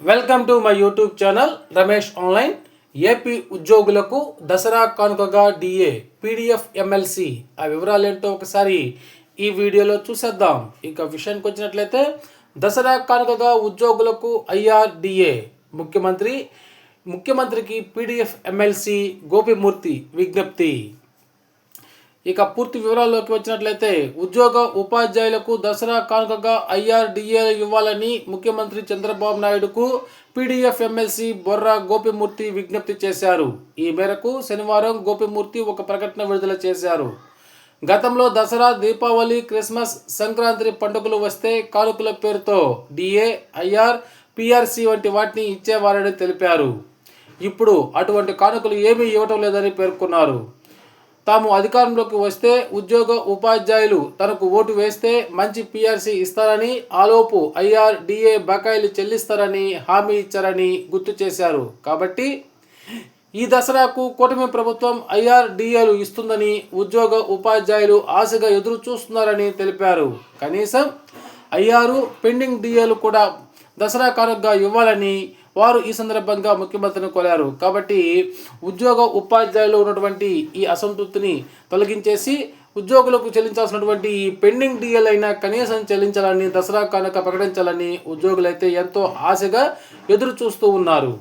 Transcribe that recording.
Welcome to my YouTube channel Ramesh online AP ఉద్యోగులకు దసరా కానుకగా DA PDF MLC ఆ వివరాలు ఏంటో ఒకసారి ఈ వీడియోలో చూసేద్దాం. ఇంకా విషయానికి వచ్చినట్లయితే దసరా కానుకగా ఉద్యోగులకు ఐఆర్డిఏ ముఖ్యమంత్రి ముఖ్యమంత్రికి పీడిఎఫ్ ఎమ్మెల్సీ గోపిమూర్తి విజ్ఞప్తి. ఇక పూర్తి వివరాల్లోకి వచ్చినట్లయితే ఉద్యోగ ఉపాధ్యాయులకు దసరా కానుకగా ఐఆర్డిఏ ఇవ్వాలని ముఖ్యమంత్రి చంద్రబాబు నాయుడుకు పీడీఎఫ్ ఎమ్మెల్సీ బొర్రా గోపిమూర్తి విజ్ఞప్తి చేశారు. ఈ మేరకు శనివారం గోపిమూర్తి ఒక ప్రకటన విడుదల చేశారు. గతంలో దసరా దీపావళి క్రిస్మస్ సంక్రాంతి పండుగలు వస్తే కానుకల పేరుతో డిఏ ఐఆర్ పిఆర్సి వంటి వాటిని ఇచ్చేవారని తెలిపారు. ఇప్పుడు అటువంటి కానుకలు ఏమీ ఇవ్వటం లేదని పేర్కొన్నారు. తాము అధికారంలోకి వస్తే ఉద్యోగ ఉపాధ్యాయులు తనకు ఓటు వేస్తే మంచి పిఆర్సీ ఇస్తారని ఆలోపు ఐఆర్డీఏ బకాయిలు చెల్లిస్తారని హామీ ఇచ్చారని గుర్తు చేశారు. కాబట్టి ఈ దసరాకు కూటమి ప్రభుత్వం ఐఆర్డీఏలు ఇస్తుందని ఉద్యోగ ఉపాధ్యాయులు ఆశగా ఎదురు చూస్తున్నారని తెలిపారు. కనీసం ఐఆర్ పెండింగ్ డిఏలు కూడా దసరా కానుకగా ఇవ్వాలని వారు ఈ సందర్భంగా ముఖ్యమంత్రిని కోరారు. కాబట్టి ఉద్యోగ ఉపాధ్యాయులు ఉన్నటువంటి ఈ అసంతృప్తిని తొలగించేసి ఉద్యోగులకు చెల్లించాల్సినటువంటి ఈ పెండింగ్ డిఎల్ అయినా కనీసం చెల్లించాలని దసరా కానుక ప్రకటించాలని ఉద్యోగులైతే ఎంతో ఆశగా ఎదురు చూస్తూ ఉన్నారు.